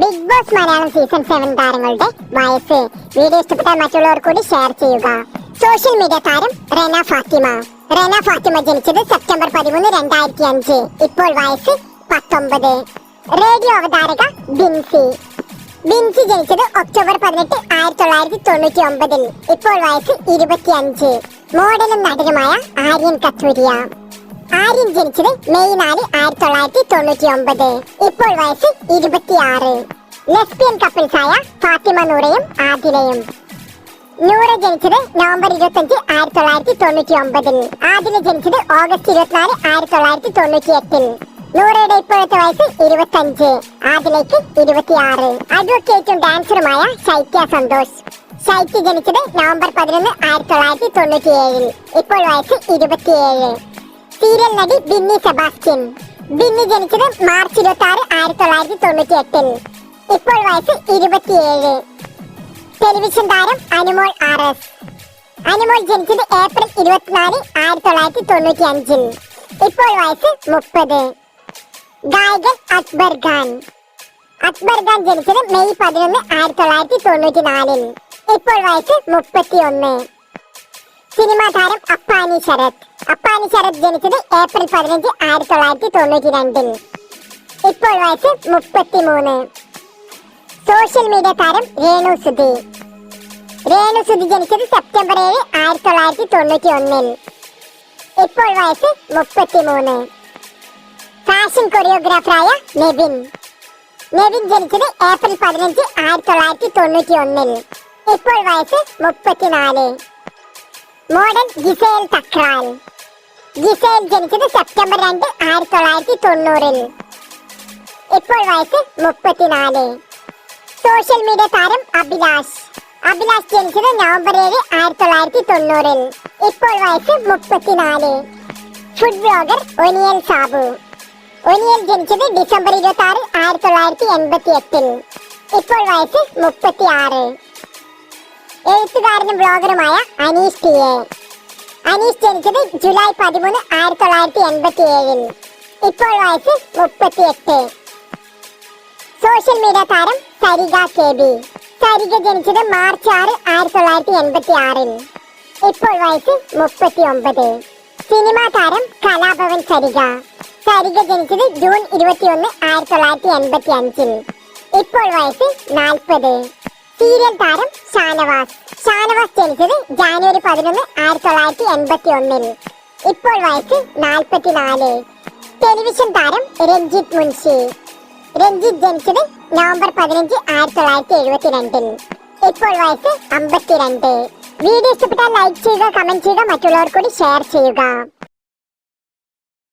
Bigg Boss Malayalam season seven താരങ്ങളുടെ വയസ്സ്. Video ഇഷ്ടപ്പെട്ടാൽ മറ്റുള്ളവർ കൂടി ഷെയർ ചെയ്യുക. സോഷ്യൽ മീഡിയ താരം റെന ഫാത്തിമ. റെന ഫാത്തിമ ജനിച്ചത് സെപ്റ്റംബർ പതിമൂന്ന് രണ്ടായിരത്തി അഞ്ച് ഇപ്പോൾ വയസ്സ് പത്തൊമ്പത്. റേഡിയോ അവതാരക ബിൻസി. ബിൻസി ജനിച്ചത് ഒക്ടോബർ പതിനെട്ട് ആയിരത്തി തൊള്ളായിരത്തി തൊണ്ണൂറ്റി ഒമ്പതിൽ ഇപ്പോൾ വയസ്സ് ഇരുപത്തിയഞ്ച്. മോഡലും നടനുമായ ആര്യൻ കത്തൂരിയ. ആര്യൻ ജനിച്ചത് മെയ് നാല് ആയിരത്തി തൊള്ളായിരത്തി തൊണ്ണൂറ്റി ഒമ്പത് ഇപ്പോൾ വയസ്സ് ഇരുപത്തിയാറ്. ലെസ്ബിയൻ കപ്പിൾസായ ഫാത്തിമ നൂറയും ആദിലയും. നൂറ ജനിച്ചത് നവംബർ ഇരുപത്തഞ്ച് ആയിരത്തി തൊള്ളായിരത്തി തൊണ്ണൂറ്റി ഒമ്പതിൽ ആദില ജനിച്ചത് ഓഗസ്റ്റ് ഇരുപത്തിനാല് ആയിരത്തി തൊള്ളായിരത്തി തൊണ്ണൂറ്റി എട്ടിൽ നൂറയുടെ ഇപ്പോഴത്തെ വയസ്സ് ഇരുപത്തഞ്ച് ആദിലേക്ക് ഇരുപത്തിയാറ്. അഡ്വക്കേറ്റും ഡാൻസറുമായ ശൈത്യ സന്തോഷ്. ശൈത്യ ജനിച്ചത് നവംബർ പതിനൊന്ന് ആയിരത്തി തൊള്ളായിരത്തി തൊണ്ണൂറ്റി ഏഴിൽ ഇപ്പോൾ വയസ്സ് ഇരുപത്തിയേഴ്. സീരിയൽ നടി ബിന്നി സെബാസ്റ്റ്യൻ. ബിന്നി ജനിച്ചത് മാർച്ച് ഇരുപത്തി ആറ് ആയിരത്തി തൊള്ളായിരത്തി തൊണ്ണൂറ്റി എട്ടിൽ ഇപ്പോൾ വയസ്സ് ഇരുപത്തിയേഴ്. ടെലിവിഷൻ താരം അനുമോൾ ആർ എസ്. അനുമോൾ ജനിച്ചത് ഏപ്രിൽ ഇരുപത്തിനാല് ആയിരത്തി തൊള്ളായിരത്തി തൊണ്ണൂറ്റി അഞ്ചിൽ ഇപ്പോൾ വയസ്സ് മുപ്പത്. ഗായകൻ അക്ബർ ഖാൻ. അക്ബർ ഖാൻ ജനിച്ചത് മെയ് പതിനൊന്ന് ആയിരത്തി തൊള്ളായിരത്തി തൊണ്ണൂറ്റി നാലിൽ ഇപ്പോൾ വയസ്സ് മുപ്പത്തി ഒന്ന് സിനിമാ താരം അപ്പാനി ശരത്. അപ്പാനി ശരത് ജനിച്ചത് ഏപ്രിൽ പതിനഞ്ച് ആയിരത്തി തൊള്ളായിരത്തി തൊണ്ണൂറ്റി രണ്ടിൽ. ഇപ്പോൾ വയസ്സ് മുപ്പത്തിമൂന്ന്. സോഷ്യൽ മീഡിയ താരം രേണു സുധി. രേണു സുധി ജനിച്ചത് സെപ്റ്റംബർ ഏഴ് ആയിരത്തി തൊള്ളായിരത്തി തൊണ്ണൂറ്റി ഒന്നിൽ. ഇപ്പോൾ വയസ്സ് മുപ്പത്തിമൂന്ന്. ഫാഷൻ കൊറിയോഗ്രാഫറായ നെവിൻ. നെവിൻ ജനിച്ചത് ഏപ്രിൽ പതിനഞ്ച് ആയിരത്തി തൊള്ളായിരത്തി തൊണ്ണൂറ്റി ഒന്നിൽ. ഇപ്പോൾ വയസ്സ് മുപ്പത്തിനാല്. Model Gisele Thakral. ഗിസേൽ ജനിച്ചത് സെപ്റ്റംബർ രണ്ട് ആയിരത്തി തൊള്ളായിരത്തി തൊണ്ണൂറിൽ ഇപ്പോൾ വയസ്സ് മുപ്പത്തിനാല്. സോഷ്യൽ മീഡിയ താരം അഭിലാഷ്. അഭിലാഷ് ജനിച്ചത് നവംബർ ഏഴ് ആയിരത്തി തൊള്ളായിരത്തി തൊണ്ണൂറിൽ ഇപ്പോൾ വയസ്സ് മുപ്പത്തിനാല്. Food blogger Oniyal Sabu. ഒനിയൽ ജനിച്ചത് ഡിസംബർ ഇരുപത്തി ആറ് ആയിരത്തി തൊള്ളായിരത്തി എൺപത്തി എട്ടിൽ ഇപ്പോൾ വയസ്സ് മുപ്പത്തി ആറ് എഴുത്തുകാരനും ബ്ലോഗറുമായ അനീഷ് ടി എ. അനീഷ് ജനിച്ചത് ജൂലൈ പതിമൂന്ന് ആയിരത്തി തൊള്ളായിരത്തി എൺപത്തി ഏഴിൽ ഇപ്പോൾ വയസ്സ് മുപ്പത്തി എട്ട് സോഷ്യൽ മീഡിയ താരം സരിഗ കെ ബി. സരിക ജനിച്ചത് മാർച്ച് ആറ് ആയിരത്തി തൊള്ളായിരത്തി എൺപത്തി ആറിൽ ഇപ്പോൾ വയസ്സ് മുപ്പത്തി ഒമ്പത് സിനിമാ താരം കലാഭവൻ സരിഗ. സരിഗ ജനിച്ചത് ജൂൺ ഇരുപത്തിയൊന്ന് ആയിരത്തി തൊള്ളായിരത്തി എൺപത്തി അഞ്ചിൽ ഇപ്പോൾ വയസ്സ് നാൽപ്പത്. സീരിയൽ താരം ഷാനവാസ്. ഷാനവാസ് ജനിച്ചത് ജാനുവരി പതിനൊന്ന് ആയിരത്തി തൊള്ളായിരത്തി എൺപത്തി ഒന്നിൽ ഇപ്പോൾ വയസ്സ് നാൽപ്പത്തിനാല്. ടെലിവിഷൻ താരം രഞ്ജിത്ത് മുൻഷി. രഞ്ജിത്ത് ജനിച്ചത് നവംബർ പതിനഞ്ച് ആയിരത്തി തൊള്ളായിരത്തി എഴുപത്തിരണ്ടിൽ. ഇപ്പോൾ വയസ്സ് അമ്പത്തിരണ്ട്. വീഡിയോ ഇഷ്ടപ്പെട്ടാൽ ലൈക്ക് ചെയ്യുക കമന്റ് ചെയ്യുക മറ്റുള്ളവർ കൂടി ഷെയർ ചെയ്യുക.